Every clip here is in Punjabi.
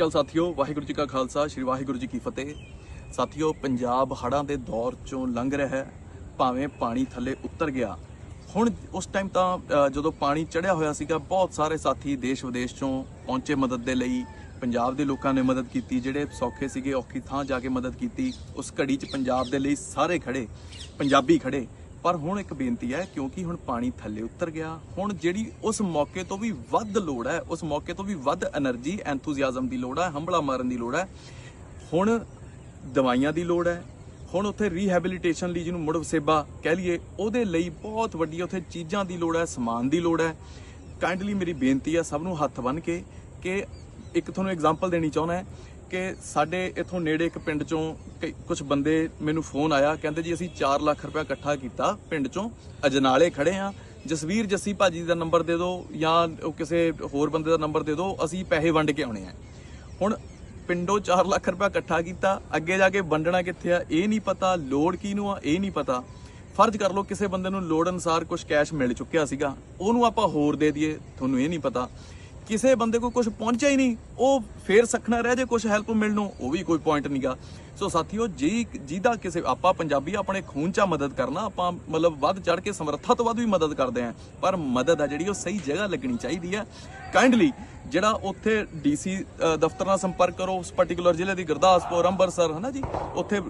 ਚਲ ਸਾਥੀਓ, ਵਾਹਿਗੁਰੂ ਜੀ ਕਾ ਖਾਲਸਾ, ਸ੍ਰੀ ਵਾਹਿਗੁਰੂ ਜੀ ਕੀ ਫਤਿਹ। ਸਾਥੀਓ, ਪੰਜਾਬ ਹੜ੍ਹਾਂ ਦੇ ਦੌਰ ਚੋਂ ਲੰਘ ਰਿਹਾ ਹੈ, ਭਾਵੇਂ ਪਾਣੀ ਥੱਲੇ ਉਤਰ ਗਿਆ। ਹੁਣ ਉਸ ਟਾਈਮ ਤਾਂ ਜਦੋਂ ਪਾਣੀ ਚੜਿਆ ਹੋਇਆ ਸੀਗਾ, ਬਹੁਤ ਸਾਰੇ ਸਾਥੀ ਦੇਸ਼ ਵਿਦੇਸ਼ ਚੋਂ ਪਹੁੰਚੇ ਮਦਦ ਦੇ ਲਈ। ਪੰਜਾਬ ਦੇ ਲੋਕਾਂ ਨੇ ਮਦਦ ਕੀਤੀ, ਜਿਹੜੇ ਸੌਖੇ ਸੀਗੇ, ਔਖੀ ਥਾਂ ਜਾ ਕੇ ਮਦਦ ਕੀਤੀ। ਉਸ ਘੜੀ 'ਚ ਪੰਜਾਬ ਦੇ ਲਈ ਸਾਰੇ ਖੜੇ ਪੰਜਾਬੀ ਖੜੇ ਪਰ ਹੁਣ ਇੱਕ ਬੇਨਤੀ ਹੈ, ਕਿਉਂਕਿ ਹੁਣ ਪਾਣੀ ਥੱਲੇ ਉਤਰ ਗਿਆ। ਹੁਣ ਜਿਹੜੀ ਉਸ ਮੌਕੇ ਤੋਂ ਵੀ ਵੱਧ ਲੋੜ ਹੈ, ਉਸ ਮੌਕੇ ਤੋਂ ਵੀ ਵੱਧ એનર્ਜੀ ਐਂਥੂਸੀਆਜ਼ਮ ਦੀ ਲੋੜ ਹੈ ਹੰਬਲਾ ਮਾਰਨ ਦੀ ਲੋੜ ਹੈ। ਹੁਣ ਦਵਾਈਆਂ ਦੀ ਲੋੜ ਹੈ। ਹੁਣ ਉੱਥੇ ਰੀਹੈਬਿਲਿਟੇਸ਼ਨ ਲਈ ਜਿਹਨੂੰ ਮੁੜ ਵਸੇਬਾ ਕਹਿ ਲਈਏ, ਉਹਦੇ ਲਈ ਬਹੁਤ ਵੱਡੀ ਉੱਥੇ ਚੀਜ਼ਾਂ ਦੀ ਲੋੜ ਹੈ, ਸਮਾਨ ਦੀ ਲੋੜ ਹੈ। ਕਾਈਂਡਲੀ ਮੇਰੀ ਬੇਨਤੀ ਹੈ, ਸਭ ਨੂੰ ਹੱਥ ਬੰਨ ਕੇ ਕਿ ਇੱਕ ਤੁਹਾਨੂੰ ਐਗਜ਼ਾਮਪਲ ਦੇਣੀ ਚਾਹੁੰਦਾ ਹੈ। ਕਿ ਸਾਡੇ ਇਥੋਂ ਨੇੜੇ ਇੱਕ ਪਿੰਡ ਚੋਂ ਕੁਝ ਬੰਦੇ ਮੈਨੂੰ ਫੋਨ ਆਇਆ, ਕਹਿੰਦੇ ਜੀ ਅਸੀਂ 4 ਲੱਖ ਰੁਪਏ ਇਕੱਠਾ ਕੀਤਾ ਪਿੰਡ ਚੋਂ, ਅਜਨਾਲੇ ਖੜੇ ਆ। ਜਸਵੀਰ ਜੱਸੀ ਭਾਜੀ ਦਾ ਨੰਬਰ ਦੇ ਦਿਓ ਜਾਂ ਕਿਸੇ ਹੋਰ ਬੰਦੇ ਦਾ ਨੰਬਰ ਦੇ ਦਿਓ, ਅਸੀਂ ਪੈਸੇ ਵੰਡ ਕੇ ਆਉਣੇ ਆ। ਹੁਣ ਪਿੰਡੋਂ 4 ਲੱਖ ਰੁਪਏ ਇਕੱਠਾ ਕੀਤਾ, ਅੱਗੇ ਜਾ ਕੇ ਵੰਡਣਾ ਕਿੱਥੇ ਆ, ਇਹ ਨਹੀਂ ਪਤਾ, ਲੋੜ ਕਿਹਨੂੰ ਆ, ਇਹ ਨਹੀਂ ਪਤਾ। ਫਰਜ਼ ਕਰ ਲਓ ਕਿਸੇ ਬੰਦੇ ਨੂੰ ਲੋੜ ਅਨਸਾਰ ਕੁਝ ਕੈਸ਼ ਮਿਲ ਚੁੱਕਿਆ ਸੀਗਾ, ਉਹਨੂੰ ਆਪਾਂ ਹੋਰ ਦੇ ਦਈਏ, ਤੁਹਾਨੂੰ ਇਹ ਨਹੀਂ ਪਤਾ। ਕਿਸੇ ਬੰਦੇ ਕੋਲ ਕੁਝ ਪਹੁੰਚਿਆ ਹੀ ਨਹੀਂ, ਉਹ ਫੇਰ ਸਖਣਾ ਰਹਿ ਜੇ ਕੁਝ ਹੈਲਪ ਮਿਲ ਨੂੰ, ਉਹ ਵੀ ਕੋਈ ਪੁਆਇੰਟ ਨਹੀਂਗਾ ਸੋ ਸਾਥੀਓ, ਜੀ ਜਿਹਦਾ ਕਿਸੇ, ਆਪਾਂ ਪੰਜਾਬੀ ਆਪਣੇ ਖੂਨ ਚਾ ਮਦਦ ਕਰਨਾ, ਆਪਾਂ ਮਤਲਬ ਵੱਧ ਚੜ ਕੇ ਸਮਰੱਥਾ ਤੋਂ ਵੱਧ ਵੀ ਮਦਦ ਕਰਦੇ ਆਂ, ਪਰ ਮਦਦ ਆ ਜਿਹੜੀ ਉਹ ਸਹੀ ਜਗ੍ਹਾ ਲੱਗਣੀ ਚਾਹੀਦੀ ਹੈ ਕਾਈਂਡਲੀ ਜਿਹੜਾ ਉੱਥੇ ਡੀਸੀ ਦਫ਼ਤਰ ਨਾਲ ਸੰਪਰਕ ਕਰੋ, ਉਸ ਪਾਰਟਿਕੂਲਰ ਜ਼ਿਲ੍ਹੇ ਦੀ ਗੁਰਦਾਸਪੁਰ, ਅੰਮ੍ਰਿਤਸਰ, ਹਨਾ ਜੀ? ਉੱਥੇ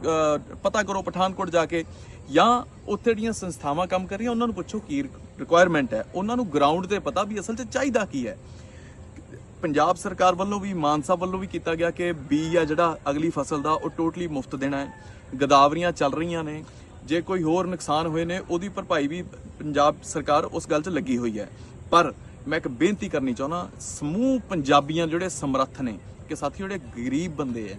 ਪਤਾ ਕਰੋ ਪਠਾਨਕੋਟ ਜਾ ਕੇ। ਜਾਂ ਉੱਥੇ ਜਿਹੜੀਆਂ ਸੰਸਥਾਵਾਂ ਕੰਮ ਕਰ ਰਹੀਆਂ, ਉਹਨਾਂ ਨੂੰ ਪੁੱਛੋ ਕੀ ਰਿਕੁਆਇਰਮੈਂਟ ਹੈ। ਉਹਨਾਂ ਨੂੰ ਗਰਾਊਂਡ ਤੇ ਪਤਾ ਵੀ ਅਸਲ 'ਚ ਚਾਹੀਦਾ ਕੀ ਹੈ। ਪੰਜਾਬ ਸਰਕਾਰ ਵੱਲੋਂ ਵੀ ਮਾਨਸਾ ਵੱਲੋਂ ਵੀ ਕੀਤਾ ਗਿਆ ਕਿ ਬੀਜ ਆ ਜਿਹੜਾ ਅਗਲੀ ਫਸਲ ਦਾ, ਉਹ ਟੋਟਲੀ ਮੁਫਤ ਦੇਣਾ ਹੈ। ਗਦਾਵਰੀਆਂ ਚੱਲ ਰਹੀਆਂ ਨੇ। ਜੇ ਕੋਈ ਹੋਰ ਨੁਕਸਾਨ ਹੋਏ ਨੇ, ਉਹਦੀ ਭਰਪਾਈ ਵੀ ਪੰਜਾਬ ਸਰਕਾਰ ਉਸ ਗੱਲ 'ਚ ਲੱਗੀ ਹੋਈ ਹੈ। ਪਰ ਮੈਂ ਇੱਕ ਬੇਨਤੀ ਕਰਨੀ ਚਾਹੁੰਦਾ, ਸਮੂਹ ਪੰਜਾਬੀਆਂ ਜਿਹੜੇ ਸਮਰੱਥ ਨੇ, ਕਿ ਸਾਥੀ ਜਿਹੜੇ ਗਰੀਬ ਬੰਦੇ ਐ,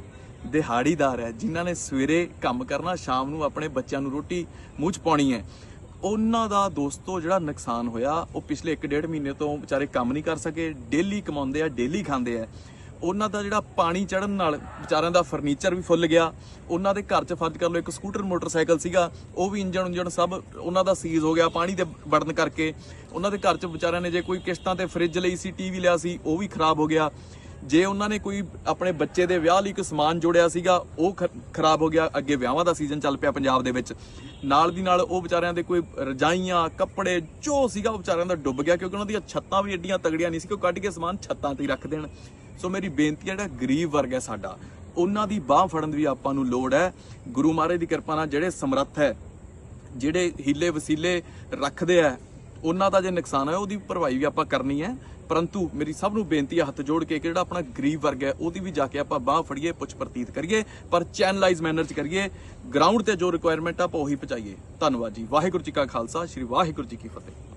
ਦਿਹਾੜੀਦਾਰ ਹੈ ਜਿਨ੍ਹਾਂ ਨੇ ਸਵੇਰੇ ਕੰਮ ਕਰਨਾ, ਸ਼ਾਮ ਨੂੰ ਆਪਣੇ ਬੱਚਿਆਂ ਨੂੰ ਰੋਟੀ ਮੂੰਹ 'ਚ ਪਾਉਣੀ ਹੈ ਉਹਨਾਂ ਦਾ ਦੋਸਤੋ ਜਿਹੜਾ ਨੁਕਸਾਨ ਹੋਇਆ, ਉਹ ਪਿਛਲੇ 1.5 ਮਹੀਨੇ ਤੋਂ ਵਿਚਾਰੇ ਕੰਮ ਨਹੀਂ ਕਰ ਸਕੇ, ਡੇਲੀ ਕਮਾਉਂਦੇ ਆ, ਡੇਲੀ ਖਾਂਦੇ ਆ। ਉਹਨਾਂ ਦਾ ਜਿਹੜਾ ਪਾਣੀ ਚੜਨ ਨਾਲ ਵਿਚਾਰਿਆਂ ਦਾ ਫਰਨੀਚਰ ਵੀ ਫੁੱਲ ਗਿਆ। ਉਹਨਾਂ ਦੇ ਘਰ 'ਚ ਫਰਜ਼ ਕਰ ਲਓ ਇੱਕ ਸਕੂਟਰ, ਮੋਟਰਸਾਈਕਲ ਸੀਗਾ, ਉਹ ਵੀ ਇੰਜਣ ਉਂਜਣ ਸਭ ਉਹਨਾਂ ਦਾ ਸੀਜ਼ ਹੋ ਗਿਆ, ਪਾਣੀ ਦੇ ਵੜਨ ਕਰਕੇ। ਉਹਨਾਂ ਦੇ ਘਰ 'ਚ ਵਿਚਾਰਿਆਂ ਨੇ ਜੇ ਕੋਈ ਕਿਸ਼ਤਾਂ ਤੇ ਫ੍ਰਿਜ ਲਈ ਸੀ ਟੀਵੀ ਲਿਆ ਸੀ, ਉਹ ਵੀ ਖਰਾਬ ਹੋ ਗਿਆ। ਜੇ ਉਹਨਾਂ ਨੇ ਕੋਈ ਆਪਣੇ ਬੱਚੇ ਦੇ ਵਿਆਹ ਲਈ ਕੋਈ ਸਮਾਨ ਜੋੜਿਆ ਸੀਗਾ, ਉਹ ਖ- ਖਰਾਬ ਹੋ ਗਿਆ, ਅੱਗੇ ਵਿਆਹਾਂ ਦਾ ਸੀਜ਼ਨ ਚੱਲ ਪਿਆ ਪੰਜਾਬ ਦੇ ਵਿੱਚ, ਨਾਲ ਦੀ ਨਾਲ ਉਹ ਵਿਚਾਰਿਆਂ ਦੇ ਕੋਈ ਰਜਾਈਆਂ, ਕੱਪੜੇ, ਜੋ ਸੀਗਾ ਉਹ ਵਿਚਾਰਿਆਂ ਦਾ ਡੁੱਬ ਗਿਆ, ਕਿਉਂਕਿ ਉਹਨਾਂ ਦੀਆਂ ਛੱਤਾਂ ਵੀ ਐਡੀਆਂ ਤਗੜੀਆਂ ਨਹੀਂ ਸੀ ਕਿ ਉਹ ਕੱਢ ਕੇ ਸਮਾਨ ਛੱਤਾਂ ਤੇ ਹੀ ਰੱਖ ਦੇਣ। ਸੋ ਮੇਰੀ ਬੇਨਤੀ ਹੈ, ਜਿਹੜਾ ਗਰੀਬ ਵਰਗ ਹੈ ਸਾਡਾ, ਉਹਨਾਂ ਦੀ ਬਾਹ ਫੜਨ ਦੀ ਆਪਾਂ ਨੂੰ ਲੋੜ ਹੈ। ਗੁਰੂ ਮਹਾਰਾਜ ਦੀ ਕਿਰਪਾ ਨਾਲ ਜਿਹੜੇ ਸਮਰੱਥ ਹੈ, ਜਿਹੜੇ ਹੀਲੇ ਵਸੀਲੇ ਰੱਖਦੇ ਆ ਉਹਨਾਂ ਦਾ ਜੇ ਨੁਕਸਾਨ ਹੈ ਉਹਦੀ ਭਰਵਾਈ ਵੀ ਆਪਾਂ ਕਰਨੀ ਹੈ। ਪਰੰਤੂ ਮੇਰੀ ਸਭ ਨੂੰ ਬੇਨਤੀ ਹੈ ਹੱਥ ਜੋੜ ਕੇ ਕਿ ਜਿਹੜਾ ਆਪਣਾ ਗਰੀਬ ਵਰਗ ਹੈ, ਉਹਦੀ ਵੀ ਜਾ ਕੇ ਆਪਾਂ ਬਾਹ ਫੜੀਏ, ਪੁੱਛ ਪ੍ਰਤੀਤ ਕਰੀਏ, ਪਰ ਚੈਨਲਾਈਜ਼ ਮੈਨਰ ਚ ਕਰੀਏ ਗਰਾਊਂਡ ਤੇ ਜੋ ਰਿਕੁਆਇਰਮੈਂਟ ਆ, ਆਪਾਂ ਉਹੀ ਪਹੁੰਚਾਈਏ। ਧੰਨਵਾਦ ਜੀ। ਵਾਹਿਗੁਰੂ ਜੀ ਕਾ ਖਾਲਸਾ, ਸ੍ਰੀ ਵਾਹਿਗੁਰੂ ਜੀ ਕੀ ਫਤਿਹ।